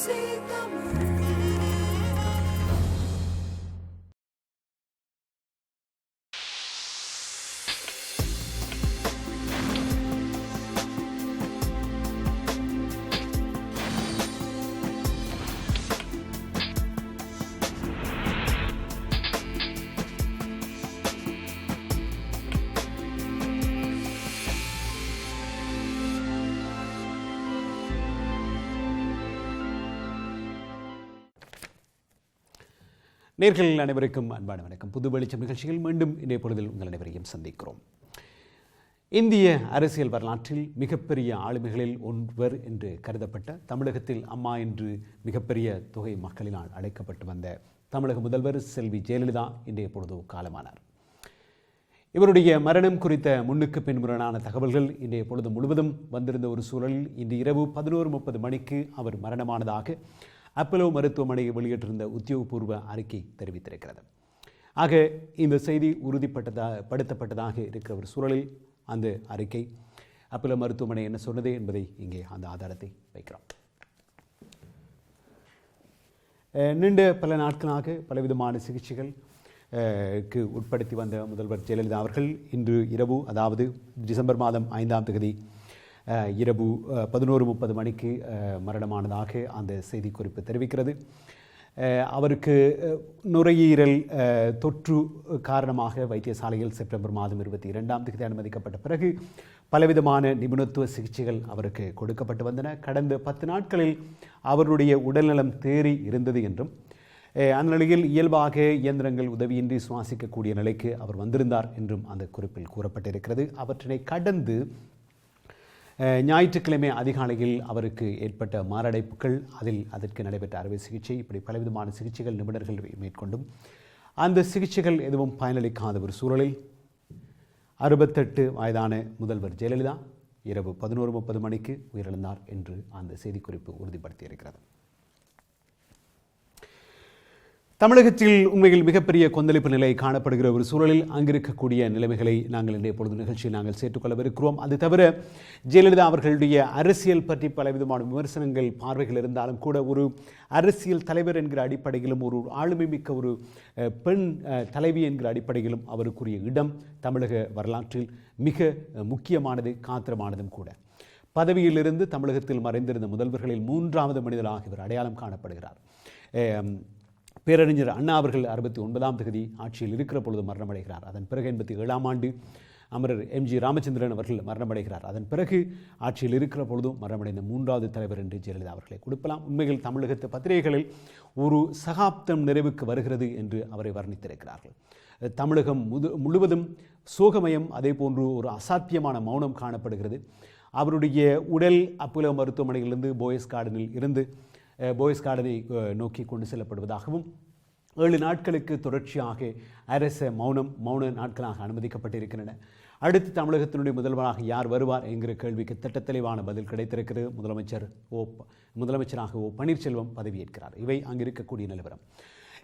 see the moon. நேர்கள் அனைவருக்கும் அன்பான வணக்கம். புது வெளிச்சம் நிகழ்ச்சியில் மீண்டும் இன்றைய பொழுதில் உங்கள் அனைவரையும் சந்திக்கிறோம். இந்திய அரசியல் வரலாற்றில் மிகப்பெரிய ஆளுமைகளில் ஒருவர் என்று கருதப்பட்ட தமிழகத்தில் அம்மா என்று மிகப்பெரிய தொகை மக்களினால் அழைக்கப்பட்டு வந்த தமிழக முதல்வர் செல்வி ஜெயலலிதா இன்றைய பொழுது காலமானார். இவருடைய மரணம் குறித்த முன்னுக்கு பின்முரணான தகவல்கள் இன்றைய பொழுது முழுவதும் வந்திருந்த ஒரு சூழலில் இன்று இரவு பதினோரு முப்பது மணிக்கு அவர் மரணமானதாக அப்பலோ மருத்துவமனை வெளியிட்டிருந்த உத்தியோகபூர்வ அறிக்கை தெரிவித்திருக்கிறது. ஆக இந்த செய்தி உறுதிப்பட்டதா படுத்தப்பட்டதாக இருக்கிற ஒரு சூழலில் அந்த அறிக்கை அப்பலோ மருத்துவமனை என்ன சொன்னது என்பதை இங்கே அந்த ஆதாரத்தை வைக்கிறோம். அஹ் நீண்ட பல நாட்களாக பலவிதமான சிகிச்சைகள் அஹ், க்கு உட்படுத்தி வந்த முதல்வர் ஜெயலலிதா அவர்கள் இன்று இரவு அதாவது டிசம்பர் மாதம் ஐந்தாம் தேதி இரவு பதினோரு முப்பது மணிக்கு மரணமானதாக அந்த செய்திக்குறிப்பு தெரிவிக்கிறது. அவருக்கு நுரையீரல் தொற்று காரணமாக வைத்தியசாலையில் செப்டம்பர் மாதம் இருபத்தி இரண்டாம் தேதி அனுமதிக்கப்பட்ட பிறகு பலவிதமான நிபுணத்துவ சிகிச்சைகள் அவருக்கு கொடுக்கப்பட்டு வந்தன. கடந்த பத்து நாட்களில் அவருடைய உடல்நலம் தேறி இருந்தது என்றும் அந்த நிலையில் இயல்பாக இயந்திரங்கள் உதவியின்றி சுவாசிக்கக்கூடிய நிலைக்கு அவர் வந்திருந்தார் என்றும் அந்த குறிப்பில் கூறப்பட்டிருக்கிறது. அவற்றினை கடந்து ஞாயிற்றுக்கிழமை அதிகாலையில் அவருக்கு ஏற்பட்ட மாரடைப்புகள் அதில் அதற்கு நடைபெற்ற அறுவை சிகிச்சை இப்படி பலவிதமான சிகிச்சைகள் நிபுணர்கள் மேற்கொண்டும். அந்த சிகிச்சைகள் எதுவும் பயனளிக்காத ஒரு சூழலில் அறுபத்தெட்டு வயதான முதல்வர் ஜெயலலிதா இரவு பதினோரு முப்பது மணிக்கு உயிரிழந்தார் என்று அந்த செய்திக்குறிப்பு உறுதிப்படுத்தியிருக்கிறது. தமிழகத்தில் உண்மையில் மிகப்பெரிய கொந்தளிப்பு நிலை காணப்படுகிற ஒரு சூழலில் அங்கிருக்கக்கூடிய நிலைமைகளை நாங்கள் இன்றைய பொழுது நிகழ்ச்சியில் நாங்கள் சேர்த்துக்கொள்ளவிருக்கிறோம். அது தவிர ஜெயலலிதா அவர்களுடைய அரசியல் பற்றி பலவிதமான விமர்சனங்கள் பார்வைகள் இருந்தாலும் கூட ஒரு அரசியல் தலைவர் என்கிற அடிப்படையிலும் ஒரு ஆளுமை மிக்க ஒரு பெண் தலைவி என்கிற அடிப்படையிலும் அவருக்குரிய இடம் தமிழக வரலாற்றில் மிக முக்கியமானது காத்திரமானதும் கூட. பதவியிலிருந்து தமிழகத்தில் மறைந்திருந்த முதல்வர்களில் மூன்றாவது மனிதராக இவர் அடையாளம் காணப்படுகிறார். பேரறிஞர் அண்ணா அவர்கள் அறுபத்தி ஒன்பதாம் தகுதி ஆட்சியில் இருக்கிற பொழுது மரணமடைகிறார். அதன் பிறகு எண்பத்தி ஏழாம் ஆண்டு அமரர் எம்ஜி ராமச்சந்திரன் அவர்கள் மரணமடைகிறார். அதன் பிறகு ஆட்சியில் இருக்கிற பொழுதும் மரணமடைந்த மூன்றாவது தலைவர் என்று ஜெயலலிதா அவர்களை கொடுக்கலாம். உண்மையில் தமிழகத்து பத்திரிகைகளில் ஒரு சகாப்தம் நிறைவுக்கு வருகிறது என்று அவரை வர்ணித்திருக்கிறார்கள். தமிழகம் முது முழுவதும் சோகமயம் அதே போன்று ஒரு அசாத்தியமான மௌனம் காணப்படுகிறது. அவருடைய உடல் அப்போலோ மருத்துவமனையிலிருந்து போயஸ் கார்டனில் இருந்து போயஸ் கார்டனை நோக்கி கொண்டு செல்லப்படுவதாகவும் ஏழு நாட்களுக்கு தொடர்ச்சியாக அரச மௌனம் மௌன நாட்களாக அனுமதிக்கப்பட்டிருக்கின்றன. அடுத்து தமிழகத்தினுடைய முதல்வராக யார் வருவார் என்கிற கேள்விக்கு திட்டத்தெளிவான பதில் கிடைத்திருக்கிறது. முதலமைச்சர் ஓ முதலமைச்சராக ஓ பன்னீர்செல்வம் பதவியேற்கிறார். இவை அங்கிருக்கக்கூடிய நிலவரம்.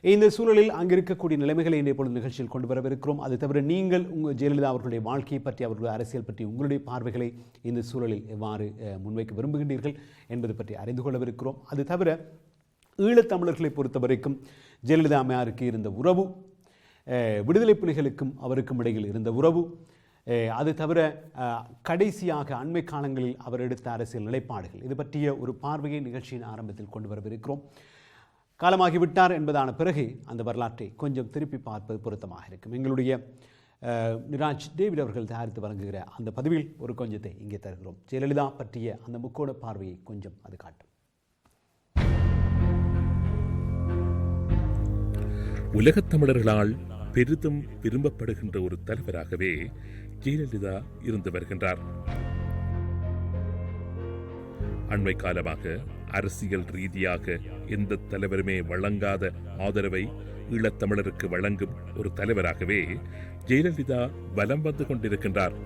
இந்த சூழலில் அங்கு இருக்கக்கூடிய நிலைமைகளை இன்றைய பொழுது நிகழ்ச்சியில் கொண்டு வரவிருக்கிறோம். அது தவிர நீங்கள் உங்கள் ஜெயலலிதா அவர்களுடைய வாழ்க்கையை பற்றி அவர்களுடைய அரசியல் பற்றி உங்களுடைய பார்வைகளை இந்த சூழலில் எவ்வாறு முன்வைக்க விரும்புகின்றீர்கள் என்பது பற்றி அறிந்து கொள்ளவிருக்கிறோம். அது தவிர ஈழத்தமிழர்களை பொறுத்த வரைக்கும் ஜெயலலிதா அம்மையாருக்கு இருந்த உறவு விடுதலை புலிகளுக்கும் அவருக்கும் இடையில் இருந்த உறவு அது தவிர கடைசியாக அண்மை காலங்களில் அவர் எடுத்த அரசியல் நிலைப்பாடுகள். இது பற்றிய ஒரு பார்வையை நிகழ்ச்சியின் ஆரம்பத்தில் கொண்டு வரவிருக்கிறோம். காலமாகிவிட்டார் என்பதான பிறகு அந்த வரலாற்றை கொஞ்சம் திருப்பி பார்ப்பது பொருத்தமாக இருக்கும். எங்களுடைய நிராஜ் டேவிட் அவர்கள் தயாரித்து வழங்குகிற அந்த பதிவில் ஒரு கொஞ்சத்தை இங்கே தருகிறோம். ஜெயலலிதா பற்றிய அந்த முக்கோண பார்வையை கொஞ்சம் அது காட்டும். உலகத் தமிழர்களால் பெரிதும் விரும்பப்படுகின்ற ஒரு தலைவராகவே ஜெயலலிதா இருந்து வருகின்றார். அண்மை காலமாக அரசியல் ரீதியாக எந்த தலைவருமே வழங்காத ஆதரவை ஈழத்தமிழருக்கு வழங்கும் ஒரு தலைவராகவே ஜெயலலிதா வலம் வந்து கொண்டிருக்கின்றார்.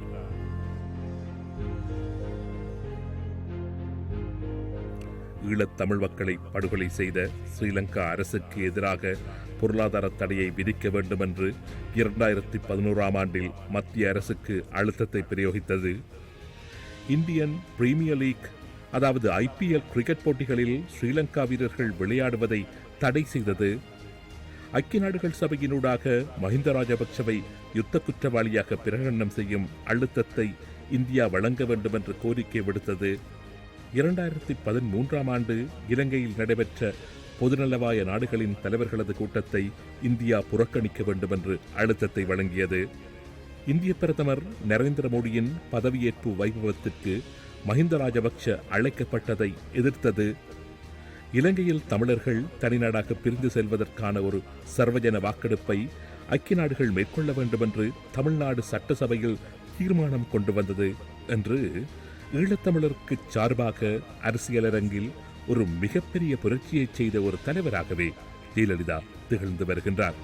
ஈழத்தமிழ் மக்களை படுகொலை செய்த ஸ்ரீலங்கா அரசுக்கு எதிராக பொருளாதார தடையை விதிக்க வேண்டும் என்று இரண்டாயிரத்தி பதினோராம் ஆண்டில் மத்திய அரசுக்கு அழுத்தத்தை பிரயோகித்தது. இந்தியன் பிரீமியர் லீக் அதாவது ஐபிஎல் கிரிக்கெட் போட்டிகளில் ஸ்ரீலங்கா வீரர்கள் விளையாடுவதை தடை செய்தது. ஐக்கிய நாடுகள் சபையினூடாக மஹிந்த ராஜபக்சவை யுத்த குற்றவாளியாக பிரகடனம் செய்யும் அழுத்தத்தை இந்தியா வழங்க வேண்டும் என்று கோரிக்கை விடுத்தது. இரண்டாயிரத்தி பதிமூன்றாம் ஆண்டு இலங்கையில் நடைபெற்ற பொதுநலவாய நாடுகளின் தலைவர்களது கூட்டத்தை இந்தியா புறக்கணிக்க வேண்டும் என்று அழுத்தத்தை வழங்கியது. இந்திய பிரதமர் நரேந்திர மோடியின் பதவியேற்பு வைபவத்திற்கு மஹிந்த ராஜபக்ஷ அழைக்கப்பட்டதை எதிர்த்தது. இலங்கையில் தமிழர்கள் தனிநாடாக பிரிந்து செல்வதற்கான ஒரு சர்வஜன வாக்கெடுப்பை ஐக்கிய நாடுகள் மேற்கொள்ள வேண்டும் என்று தமிழ்நாடு சட்டசபையில் தீர்மானம் கொண்டு வந்தது என்று ஈழத்தமிழருக்கு சார்பாக அரசியலரங்கில் ஒரு மிகப்பெரிய புரட்சியை செய்த ஒரு தலைவராகவே ஜெயலலிதா திகழ்ந்து வருகின்றார்.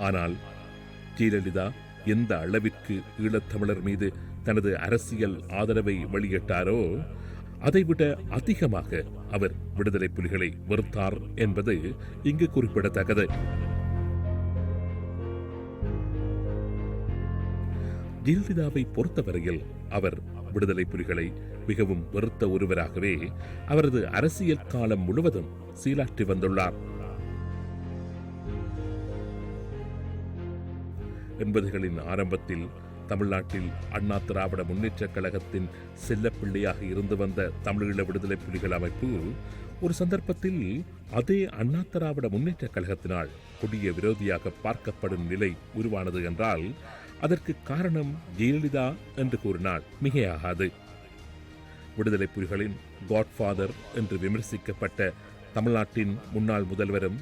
ஆனால் ஜெயலலிதா எந்த அளவிற்கு ஈழத்தமிழர் மீது தனது அரசியல் ஆதரவை வெளியிட்டாரோ அதைவிட அதிகமாக அவர் விடுதலை புலிகளை வெறுத்தார் என்பது இங்கு குறிப்பிடத்தக்கது. ஜெயலலிதாவை பொறுத்தவரையில் அவர் விடுதலை புலிகளை மிகவும் வெறுத்த ஒருவராகவே அவரது அரசியல் காலம் முழுவதும் சீலாற்றி வந்துள்ளார். எண்பதுகளின் ஆரம்பத்தில் தமிழ்நாட்டில் அண்ணா திராவிட முன்னேற்றக் கழகத்தின் செல்லப்பிள்ளையாக இருந்து வந்த தமிழீழ விடுதலை புலிகள் அமைப்பு ஒரு சந்தர்ப்பத்தில் அதே அண்ணா திராவிட முன்னேற்றக் கழகத்தினால் கொடிய விரோதியாக பார்க்கப்படும் நிலை உருவானது என்றால் அதற்கு காரணம் ஜெயலலிதா என்று கூறினால் மிகையாகாது. விடுதலை புலிகளின் காட்ஃபாதர் என்று விமர்சிக்கப்பட்ட தமிழ்நாட்டின் முன்னாள் முதல்வரும்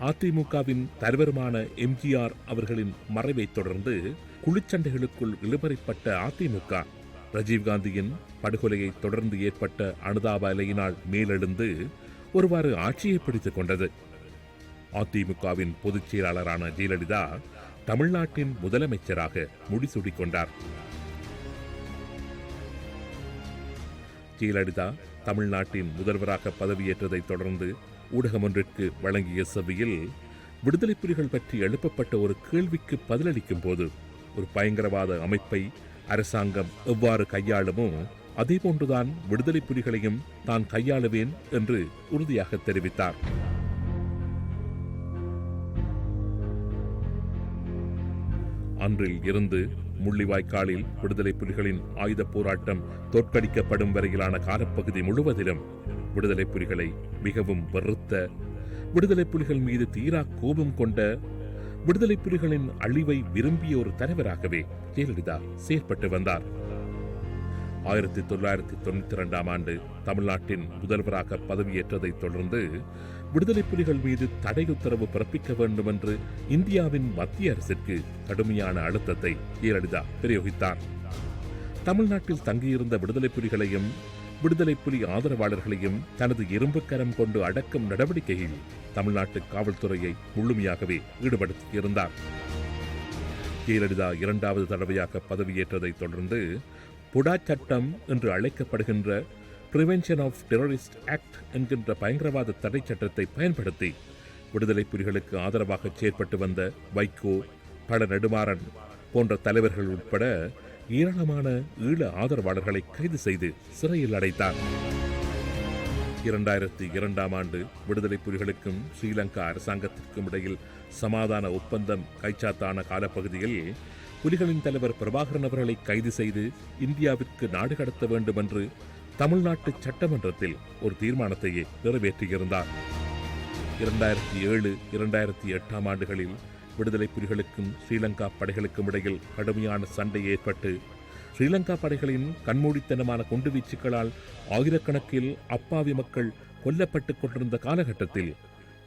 அதிமுகவின் தலைவருமான எம்ஜிஆர் அவர்களின் மறைவைத் தொடர்ந்து குளிச்சண்டைகளுக்குள் இழுபறிப்பட்ட அதிமுக ராஜீவ்காந்தியின் படுகொலையை தொடர்ந்து ஏற்பட்ட அனுதாப அலையினால் மேலெழுந்து ஒருவாறு ஆட்சியை பிடித்துக் கொண்டது. அதிமுகவின் பொதுச் செயலாளரான ஜெயலலிதா தமிழ்நாட்டின் முதலமைச்சராக முடிசூடிக் கொண்டார். ஜெயலலிதா தமிழ்நாட்டின் முதல்வராக பதவியேற்றதைத் தொடர்ந்து ஊடகம் ஒன்றிற்கு வழங்கிய செவியில் விடுதலை புலிகள் பற்றி எழுப்பப்பட்ட ஒரு கேள்விக்கு பதிலளிக்கும் போது ஒரு பயங்கரவாத அமைப்பை அரசாங்கம் எவ்வாறு கையாளுமோ அதேபோன்றுதான் விடுதலை புலிகளையும் தான் கையாளுவேன் என்று உறுதியாக தெரிவித்தார். அன்றில் இருந்து முள்ளிவாய்க்காலில் விடுதலை புலிகளின் ஆயுத போராட்டம் தோற்கடிக்கப்படும் வரையிலான காலப்பகுதி முழுவதிலும் விடுதலை புலிகளை மிகவும் வெறுத்த விடுதலை புலிகள் மீது தீரா கோபம் கொண்ட விடுதலை புலிகளின் அழிவை விரும்பிய ஒரு தலைவராகவே ஜெயலலிதா செயற்பட்டு வந்தார். ஆயிரத்தி தொள்ளாயிரத்தி தொண்ணூத்தி இரண்டாம் ஆண்டு தமிழ்நாட்டின் முதல்வராக பதவியேற்றதைத் தொடர்ந்து விடுதலை புலிகள் மீது தடை உத்தரவு பிறப்பிக்க வேண்டும் என்று இந்தியாவின் மத்திய அரசிற்கு கடுமையான அழுத்தத்தை ஜெயலலிதா பிரயோகித்தார். தமிழ்நாட்டில் தங்கியிருந்த விடுதலை புலிகளையும் விடுதலை புலி ஆதரவாளர்களையும் தனது இரும்புக்கரம் கொண்டு அடக்கும் நடவடிக்கையில் தமிழ்நாட்டு காவல்துறையை முழுமையாகவே ஈடுபடுத்தியிருந்தார். ஜெயலலிதா இரண்டாவது தடவையாக பதவியேற்றதைத் தொடர்ந்து புடா சட்டம் என்று அழைக்கப்படுகின்ற பிரிவென்ஷன் ஆஃப் டெரரிஸ்ட் ஆக்ட் என்கின்ற பயங்கரவாத தடை சட்டத்தை பயன்படுத்தி விடுதலை புலிகளுக்கு ஆதரவாக செயற்பட்டு வந்த வைகோ பல நெடுமாறன் போன்ற தலைவர்கள் உட்பட ஏராளமான ஈழ ஆதரவாளர்களை கைது செய்து சிறையில் அடைத்தார். இரண்டாயிரத்தி இரண்டாம் ஆண்டு விடுதலை புலிகளுக்கும் ஸ்ரீலங்கா அரசாங்கத்திற்கும் இடையில் சமாதான ஒப்பந்தம் கைச்சாத்தான காலப்பகுதியில் புலிகளின் தலைவர் பிரபாகரன் அவர்களை கைது செய்து இந்தியாவிற்கு நாடு கடத்த வேண்டும் என்று தமிழ்நாட்டு சட்டமன்றத்தில் ஒரு தீர்மானத்தையே நிறைவேற்றியிருந்தார். இரண்டாயிரத்தி ஏழு இரண்டாயிரத்தி எட்டாம் ஆண்டுகளில் விடுதலை புலிகளுக்கும் ஸ்ரீலங்கா படைகளுக்கும் இடையில் கடுமையான சண்டை ஏற்பட்டு ஸ்ரீலங்கா படைகளின் கண்மூடித்தனமான குண்டுவீச்சுகளால் ஆயிரக்கணக்கில் அப்பாவி மக்கள் கொல்லப்பட்டுக் கொண்டிருந்த காலகட்டத்தில்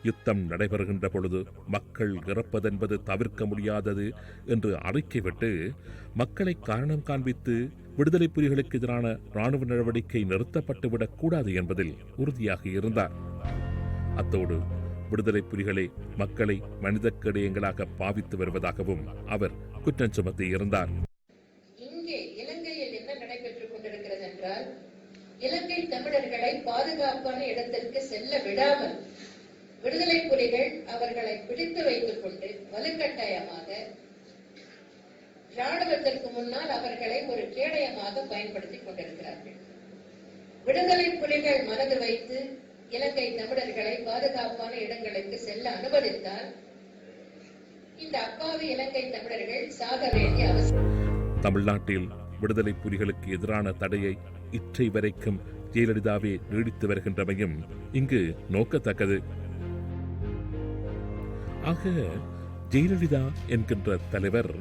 யுத்தம் நடைபெறுகின்ற பொழுது மக்கள் இறப்பதென்பது தவிர்க்க முடியாதது என்று அறிக்கை விட்டு மக்களை காரணம் காண்பித்து விடுதலை புலிகளுக்கு எதிரான ராணுவ நடவடிக்கை நிறுத்தப்பட்டுவிடக் கூடாது என்பதில் உறுதியாக இருந்தார். அத்தோடு விடுதலை புலிகளே மக்களை மனிதக்கடியங்களாக பாவித்து வருவதாகவும் அவர் குற்றம் சுமத்தி இருந்தார் இங்கே இலங்கையில் என்ன நடைபெற்றுக் கொண்டிருக்கிறது என்றால் இலங்கை தமிழர்களை பாதுகாப்பான இடத்திற்கு செல்ல விடாமல் விடுதலை புலிகள் அவர்களை பிடித்து வைத்துக் கொண்டு வலுக்கட்டாயமாக ராணுவத்திற்கு முன்னால் அவர்களை ஒரு கேடயமாக பயன்படுத்திக் கொண்டிருக்கிறார்கள். விடுதலை புலிகள் மனது வைத்து இலங்கை தமிழர்களை பாதுகாப்பான இடங்களுக்கு செல்ல அனுமதித்தால் இந்த அப்பாவி இலங்கை தமிழர்கள் சாக வேண்டிய அவசியம். தமிழ்நாட்டில் விடுதலை புலிகளுக்கு எதிரான தடையை இற்றை வரைக்கும் ஜெயலலிதாவே நீடித்து வருகின்றமையும் இங்கு நோக்கத்தக்கது. ஆக ஜெயலலிதா என்கின்ற தலைவர்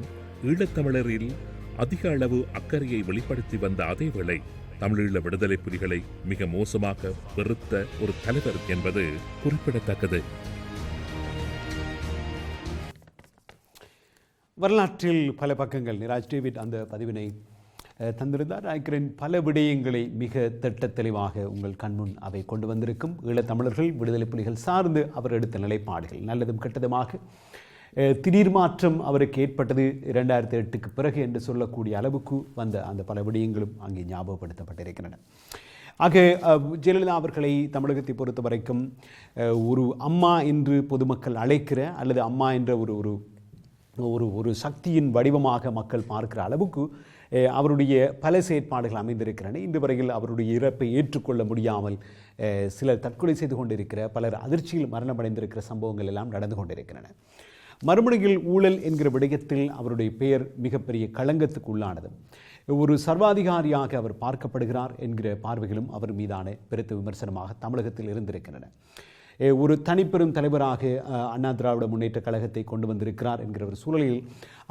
ஈழத்தமிழரில் அதிக அளவு அக்கறையை வெளிப்படுத்தி வந்த அதே வேளை தமிழீழ விடுதலை புலிகளை மிக மோசமாக வெறுத்த ஒரு தலைவர் என்பது குறிப்பிடத்தக்கது. வரலாற்றில் பல பக்கங்கள். நிராஜ் டேவிட் அந்த பதிவினை அஹ், தந்திருந்தார். நினைக்கிறேன் பல விடயங்களை மிக திட்ட தெளிவாக உங்கள் கண்முன் அவை கொண்டு வந்திருக்கும். ஈழத்தமிழர்கள் விடுதலை புலிகள் சார்ந்து அவர் எடுத்த நிலைப்பாடுகள் நல்லதும் கெட்டதுமாக திடீர் மாற்றம் அவருக்கு ஏற்பட்டது இரண்டாயிரத்தி எட்டுக்கு பிறகு என்று சொல்லக்கூடிய அளவுக்கு வந்த அந்த பல விடயங்களும் அங்கே ஞாபகப்படுத்தப்பட்டிருக்கின்றன. ஆக ஜெயலலிதா அவர்களை தமிழகத்தை பொறுத்த வரைக்கும் ஒரு அம்மா என்று பொதுமக்கள் அழைக்கிற அல்லது அம்மா என்ற ஒரு ஒரு ஒரு ஒரு சக்தியின் வடிவமாக மக்கள் பார்க்கிற அளவுக்கு அவருடைய பல செயற்பாடுகள் அமைந்திருக்கின்றன. இன்று வரையில் அவருடைய இறப்பை ஏற்றுக்கொள்ள முடியாமல் சிலர் தற்கொலை செய்து கொண்டிருக்கிற பலர் அதிர்ச்சியில் மரணமடைந்திருக்கிற சம்பவங்கள் எல்லாம் நடந்து கொண்டிருக்கின்றன. மறுமுனையில் ஊழல் என்கிற விடயத்தில் அவருடைய பெயர் மிகப்பெரிய களங்கத்துக்கு உள்ளானது ஒரு சர்வாதிகாரியாக அவர் பார்க்கப்படுகிறார் என்கிற பார்வைகளும் அவர் மீதான பெருத்த விமர்சனமாக தமிழகத்தில் இருந்திருக்கின்றன. ஒரு தனிப்பெரும் தலைவராக அண்ணா திராவிட முன்னேற்ற கழகத்தை கொண்டு வந்திருக்கிறார் என்கிற ஒரு சூழலில்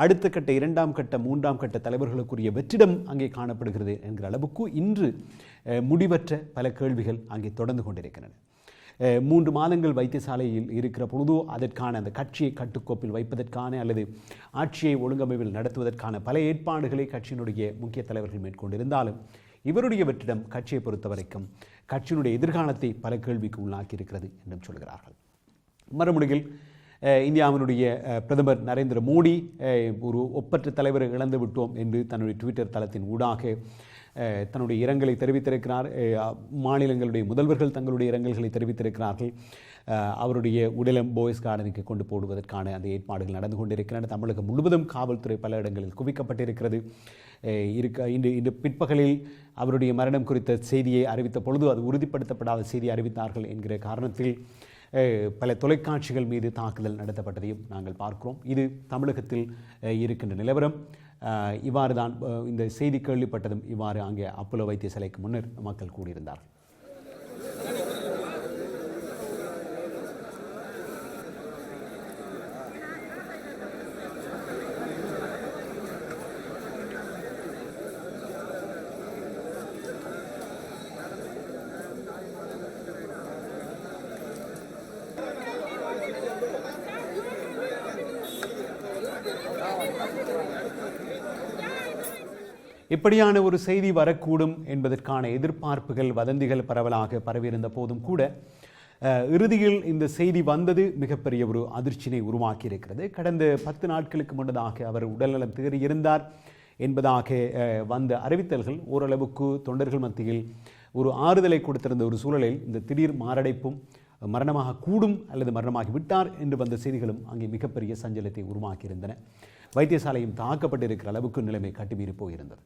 அடுத்த கட்ட இரண்டாம் கட்ட மூன்றாம் கட்ட தலைவர்களுக்குரிய வெற்றிடம் அங்கே காணப்படுகிறது என்கிற அளவுக்கு இன்று முடிவற்ற பல கேள்விகள் அங்கே தொடர்ந்து கொண்டிருக்கின்றன. மூன்று மாதங்கள் வைத்தியசாலையில் இருக்கிற பொழுது அதற்கான அந்த கட்சியை கட்டுக்கோப்பில் வைப்பதற்கான அல்லது ஆட்சியை ஒழுங்கமைவில் நடத்துவதற்கான பல ஏற்பாடுகளை கட்சியினுடைய முக்கிய தலைவர்கள் மேற்கொண்டிருந்தாலும் இவருடைய வெற்றிடம் கட்சியை பொறுத்த வரைக்கும் கட்சியினுடைய எதிர்காலத்தை பல கேள்விக்கு உள்ளாக்கி இருக்கிறது என்றும் சொல்கிறார்கள். மறுமுடியில் இந்தியாவினுடைய பிரதமர் நரேந்திர மோடி ஒரு ஒப்பற்ற தலைவரை இழந்து விட்டோம் என்று தன்னுடைய ட்விட்டர் தளத்தின் ஊடாக தன்னுடைய இரங்கலை தெரிவித்திருக்கிறார். மாநிலங்களுடைய முதல்வர்கள் தங்களுடைய இரங்கல்களை தெரிவித்திருக்கிறார்கள். அவருடைய உடலம் போய்ஸ் கார்டனுக்கு கொண்டு போடுவதற்கான அந்த ஏற்பாடுகள் நடந்து கொண்டிருக்கின்றன. தமிழகம் முழுவதும் காவல்துறை பல இடங்களில் குவிக்கப்பட்டிருக்கிறது. இருக்க இன்று இன்று பிற்பகலில் அவருடைய மரணம் குறித்த செய்தியை அறிவித்த பொழுது அது உறுதிப்படுத்தப்படாத செய்தி அறிவித்தார்கள் என்கிற காரணத்தில் பல தொலைக்காட்சிகள் மீது தாக்குதல் நடத்தப்பட்டதையும் நாங்கள் பார்க்கிறோம். இது தமிழகத்தில் இருக்கின்ற நிலவரம். இவ்வாறு தான் இந்த செய்தி கேள்விப்பட்டதும் இவ்வாறு அங்கே அப்போலோ வைத்தியசாலைக்கு முன்னர் மக்கள் கூடியிருந்தார்கள். இப்படியான ஒரு செய்தி வரக்கூடும் என்பதற்கான எதிர்பார்ப்புகள் வதந்திகள் பரவலாக பரவியிருந்த போதும் கூட இறுதியில் இந்த செய்தி வந்தது மிகப்பெரிய ஒரு அதிர்ச்சினை உருவாக்கியிருக்கிறது. கடந்த பத்து நாட்களுக்கு முன்னதாக அவர் உடல்நலம் தேறியிருந்தார் என்பதாக வந்த அறிவித்தல்கள் ஓரளவுக்கு தொண்டர்கள் மத்தியில் ஒரு ஆறுதலை கொடுத்திருந்த ஒரு சூழலில் இந்த திடீர் மாரடைப்பும் மரணமாக கூடும் அல்லது மரணமாகி விட்டார் என்று வந்த செய்திகளும் அங்கே மிகப்பெரிய சஞ்சலத்தை உருவாக்கியிருந்தன. வைத்தியசாலையும் தாக்கப்பட்டிருக்கிற அளவுக்கு நிலைமை கட்டுமீறி போயிருந்தது.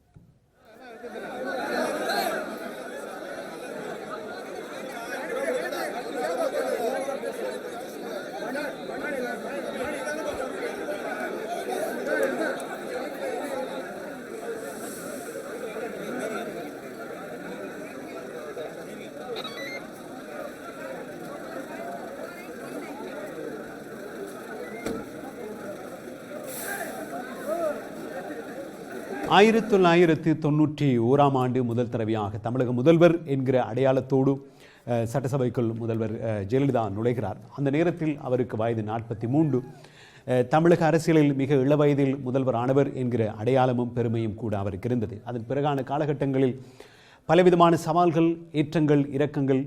ஆயிரத்தி தொள்ளாயிரத்தி தொண்ணூற்றி ஓராம் ஆண்டு முதல் தடவையாக தமிழக முதல்வர் என்கிற அடையாளத்தோடு சட்டசபைக்குள் முதல்வர் ஜெயலலிதா நுழைகிறார். அந்த நேரத்தில் அவருக்கு வயது நாற்பத்தி மூன்று. தமிழக அரசியலில் மிக இளவயதில் முதல்வர் ஆனவர் என்கிற அடையாளமும் பெருமையும் கூட அவருக்கு இருந்தது. அதன் பிறகான காலகட்டங்களில் பலவிதமான சவால்கள் ஏற்றங்கள் இரக்கங்கள்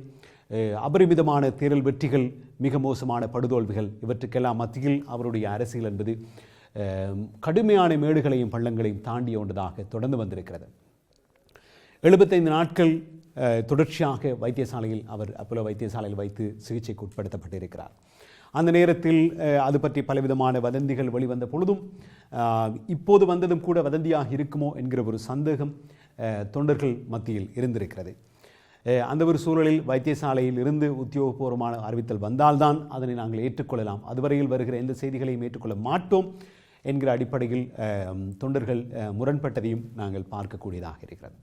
அபரிமிதமான தேர்தல் வெற்றிகள் மிக மோசமான படுதோல்விகள் இவற்றுக்கெல்லாம் மத்தியில் அவருடைய அரசியல் என்பது கடுமையான மேடுகளையும் பள்ளங்களையும் தாண்டிய ஒன்றதாக தொடர்ந்து வந்திருக்கிறது. எழுபத்தைந்து நாட்கள் தொடர்ச்சியாக வைத்தியசாலையில் அவர் அப்போலோ வைத்தியசாலையில் வைத்து சிகிச்சைக்கு உட்படுத்தப்பட்டிருக்கிறார். அந்த நேரத்தில் அது பற்றி பலவிதமான வதந்திகள் வெளிவந்த பொழுதும் இப்போது வந்ததும் கூட வதந்தியாக இருக்குமோ என்கிற ஒரு சந்தேகம் தொண்டர்கள் மத்தியில் இருந்திருக்கிறது. அந்த ஒரு சூழலில் வைத்தியசாலையில் இருந்து உத்தியோகபூர்வமான அறிவித்தல் வந்தால்தான் அதனை நாங்கள் ஏற்றுக்கொள்ளலாம். அதுவரையில் வருகிற எந்த செய்திகளையும் ஏற்றுக்கொள்ள மாட்டோம். என்கிற அடிப்படையில் அஹ், தொண்டர்கள் அஹ், முரண்பட்டதையும் நாங்கள் பார்க்கக்கூடியதாக இருக்கிறது.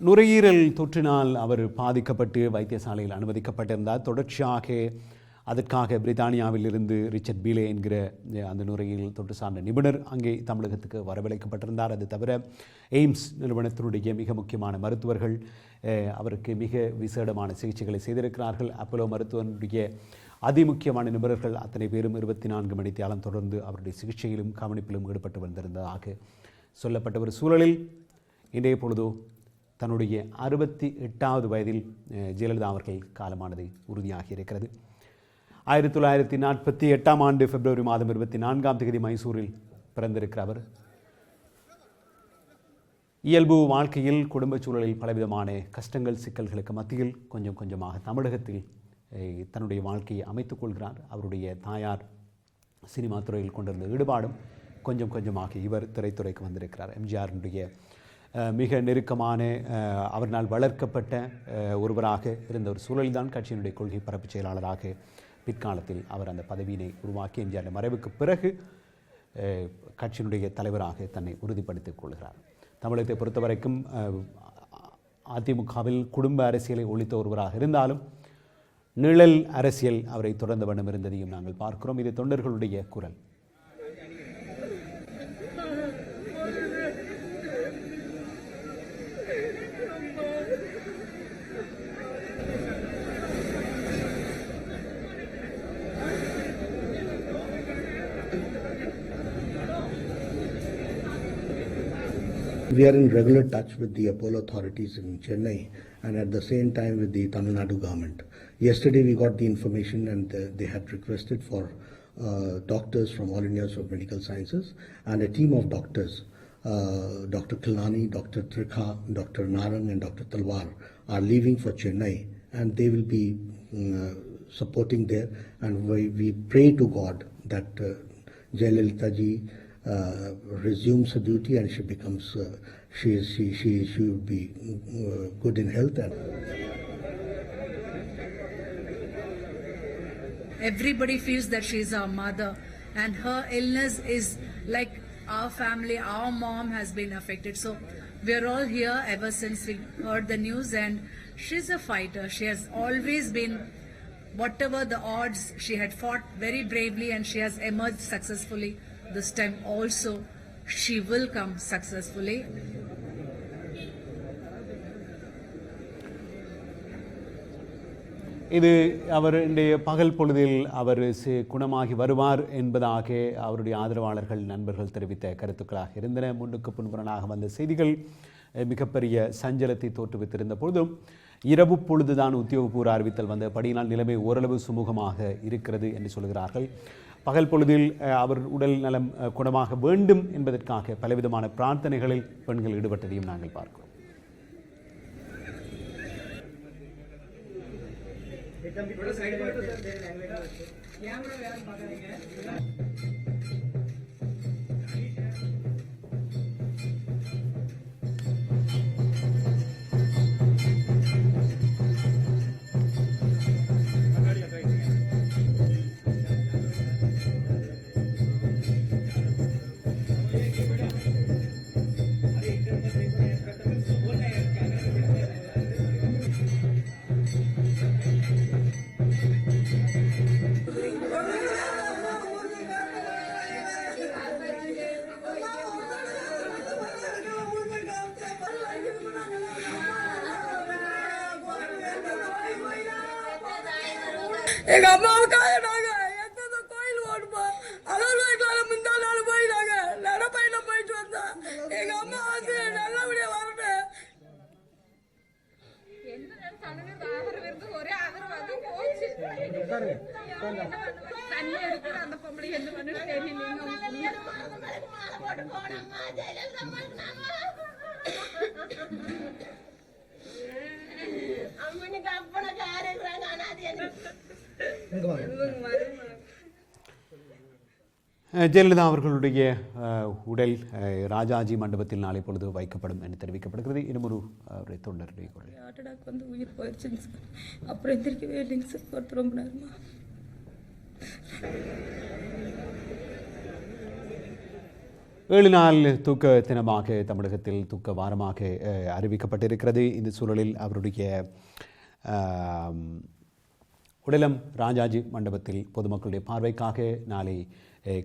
நுரையீரல் தொற்றினால் அவர் பாதிக்கப்பட்டு வைத்தியசாலையில் அனுமதிக்கப்பட்டிருந்தார். தொடர்ச்சியாக அதற்காக பிரித்தானியாவில் இருந்து ரிச்சர்ட் பீலே என்கிற அந்த நுரையீரல் தொற்று சார்ந்த நிபுணர் அங்கே தமிழகத்துக்கு வரவழைக்கப்பட்டிருந்தார். அது தவிர எய்ம்ஸ் நிறுவனத்தினுடைய மிக முக்கியமான மருத்துவர்கள் அவருக்கு மிக விசேடமான சிகிச்சைகளை செய்திருக்கிறார்கள். அப்போலோ மருத்துவனுடைய அதிமுக்கியமான நிபுணர்கள் அத்தனை பேரும் இருபத்தி நான்கு மணித்தியாலம் தொடர்ந்து அவருடைய சிகிச்சையிலும் கவனிப்பிலும் ஈடுபட்டு வந்திருந்ததாக சொல்லப்பட்ட ஒரு சூழலில் இன்றைய பொழுதோ தன்னுடைய அறுபத்தி எட்டாவது வயதில் ஜெயலலிதா அவர்கள் காலமானது உறுதியாகி இருக்கிறது. ஆயிரத்தி தொள்ளாயிரத்தி நாற்பத்தி எட்டாம் ஆண்டு பிப்ரவரி மாதம் இருபத்தி நான்காம் தேதி மைசூரில் பிறந்திருக்கிற அவர். இயல்பு வாழ்க்கையில் குடும்ப சூழலில் பலவிதமான கஷ்டங்கள் சிக்கல்களுக்கு மத்தியில் கொஞ்சம் கொஞ்சமாக தமிழகத்தில் தன்னுடைய வாழ்க்கையை அமைத்துக் கொள்கிறார். அவருடைய தாயார் சினிமா துறையில் கொண்டிருந்த ஈடுபாடும் கொஞ்சம் கொஞ்சமாக இவர் திரைத்துறைக்கு வந்திருக்கிறார். எம்ஜிஆருடைய மிக நெருக்கமான அவரால் அவரினால் வளர்க்கப்பட்ட ஒருவராக இருந்த ஒரு சூழலில்தான் கட்சியினுடைய கொள்கை பரப்பு செயலாளராக பிற்காலத்தில் அவர் அந்த பதவியினை உருவாக்கி எம்ஜிஆரின் மறைவுக்கு பிறகு கட்சியினுடைய தலைவராக தன்னை உறுதிப்படுத்திக் கொள்கிறார். தமிழகத்தை பொறுத்தவரைக்கும் அதிமுகவில் குடும்ப அரசியலை ஒழித்த ஒருவராக இருந்தாலும் நிழல் அரசியல் அவரை தொடர்ந்த வண்ணம் இருந்ததையும் நாங்கள் பார்க்கிறோம். இது தொண்டர்களுடைய குரல். We are in regular touch with the Apollo authorities in Chennai and at the same time with the Tamil Nadu government. Yesterday we got the information and they had requested for uh, doctors from All India of Medical Sciences and a team of doctors, uh, Dr. Kilani, Dr. Trikha, Dr. Narang and Dr. Talwar are leaving for Chennai and they will be uh, supporting there and we, we pray to God that uh, Jayalalitha uh, resumes her duty and she becomes uh, she she she she will be uh, good in health and everybody feels that she is our mother and her illness is like our family our mom has been affected. So we're all here ever since we heard the news and she's a fighter. She has always been whatever the odds she had fought very bravely and she has emerged successfully this time also she will come successfully. இது அவருடைய பகல் பொழுதில் அவர் குணமாகி வருவார் என்பதாக அவருடைய ஆதரவாளர்கள் நண்பர்கள் தெரிவித்த கருத்துக்களாக இருந்தன. முன்னுக்கு பின்புறனாக வந்த செய்திகள் மிகப்பெரிய சஞ்சலத்தை தோற்றுவித்திருந்த பொழுதும் இரவு பொழுதுதான் உத்தியோகபூர்வ அறிவித்தல் வந்தபடியினால் நிலைமை ஓரளவு சுமூகமாக இருக்கிறது என்று சொல்கிறார்கள். பகல் பொழுதில் அஹ், அவர் உடல் நலம் அஹ், குணமாக வேண்டும் என்பதற்காக பலவிதமான பிரார்த்தனைகளில் பெண்கள் ஈடுபட்டதையும் நாங்கள் பார்க்கிறோம். எங்க தண்ணி எடுக்கிற அந்த பொம்பளை என்ன பண்ணு அம்மனுக்கு அப்பனுக்கு ஆரோக்கியம் அனாதி அஹ், ஜெயலலிதா அவர்களுடைய உடல் ராஜாஜி மண்டபத்தில் நாளை பொழுது வைக்கப்படும் என தெரிவிக்கப்படுகிறது. இன்னும் ஒரு அவருடைய தொண்டருடைய குரல் அட்டாக் வந்து உயிர் போயிடுச்சுங்க சார். அப்புறம் எந்திரிக்கவே இல்லைங்க சார். ஒருத்தர் ரொம்ப நேரமா. ஏழு நாள் தூக்க தினமாக தமிழகத்தில் தூக்க வாரமாக அறிவிக்கப்பட்டிருக்கிறது. இந்த சூழலில் அவருடைய உடலம் ராஜாஜி மண்டபத்தில் பொதுமக்களுடைய பார்வைக்காக நாளை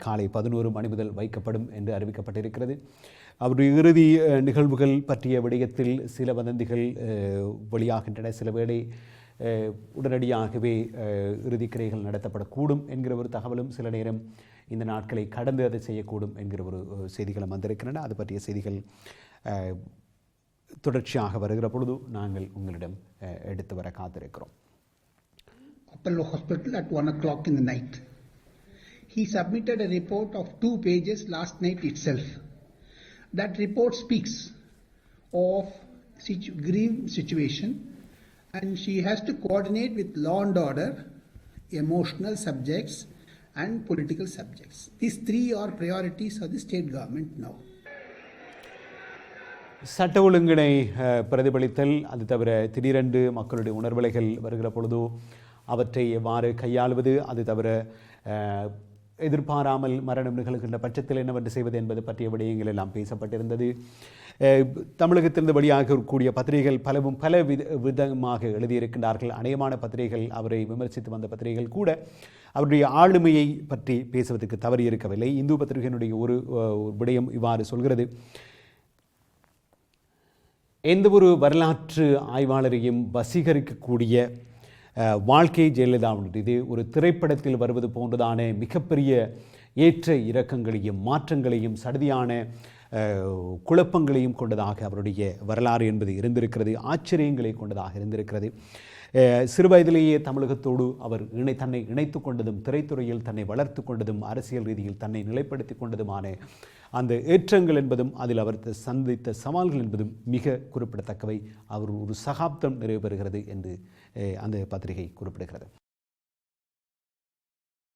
காலை பதினோரு மணி முதல் வைக்கப்படும் என்று அறிவிக்கப்பட்டிருக்கிறது. அவருடைய இறுதி நிகழ்வுகள் பற்றிய விடயத்தில் சில வதந்திகள் வெளியாகின்றன. சில வேளை உடனடியாகவே இறுதி இறுதிக்கிரைகள் நடத்தப்படக்கூடும் என்கிற ஒரு தகவலும் சில நேரம் இந்த நாட்களை கடந்து அதை செய்யக்கூடும் என்கிற ஒரு செய்திகளும் வந்திருக்கின்றன. அது பற்றிய செய்திகள் தொடர்ச்சியாக வருகிற பொழுது நாங்கள் உங்களிடம் எடுத்து வர காத்திருக்கிறோம். Apollo hospital at one o'clock in the night He submitted a report of two pages last night itself. That report speaks of situ- grave situation and she has to coordinate with law and order, emotional subjects and political subjects. These three are priorities of the state government now. சட்ட ஒழுங்கினை பிரதிபலித்தல் அது தவிர திடீரென்று மக்களுடைய உணர்வலைகள் வருகிற பொழுது அவற்றை எவ்வாறு கையாளுவது அது தவிர எதிர்பாராமல் மரணம் நிகழ்கின்ற பட்சத்தில் என்னவென்று செய்வது என்பது பற்றிய விடயங்கள் எல்லாம் பேசப்பட்டிருந்தது. அஹ், தமிழகத்திலிருந்து வெளியாகக்கூடிய பத்திரிகைகள் பலவும் பல வித விதமாக எழுதியிருக்கின்றார்கள். அநேகமான பத்திரிகைகள் அவரை விமர்சித்து வந்த பத்திரிகைகள் கூட அவருடைய ஆளுமையை பற்றி பேசுவதற்கு தவறி இருக்கவில்லை இந்து பத்திரிகையினுடைய ஒரு விடயம் இவ்வாறு சொல்கிறது. எந்த ஒரு வரலாற்று ஆய்வாளரையும் வசீகரிக்கக்கூடிய வாழ்க்கை ஜெயலலிதாவுடைய இது ஒரு திரைப்படத்தில் வருவது போன்றதான மிகப்பெரிய ஏற்ற இறக்கங்களையும் மாற்றங்களையும் சடுதியான குழப்பங்களையும் கொண்டதாக அவருடைய வரலாறு என்பது இருந்திருக்கிறது ஆச்சரியங்களை கொண்டதாக இருந்திருக்கிறது. சிறுவயதிலேயே சிறு வயதிலேயே தமிழகத்தோடு அவர் இணை தன்னை இணைத்து கொண்டதும் திரைத்துறையில் தன்னை வளர்த்து கொண்டதும் அரசியல் ரீதியில் தன்னை நிலைப்படுத்தி கொண்டதுமான அந்த ஏற்றங்கள் என்பதும் அதில் அவர் சந்தித்த சவால்கள் என்பதும் மிக குறிப்பிடத்தக்கவை. அவர் ஒரு சகாப்தம் நிறைவு பெறுகிறது என்று அந்த பத்திரிகை குறிப்பிடுகிறது.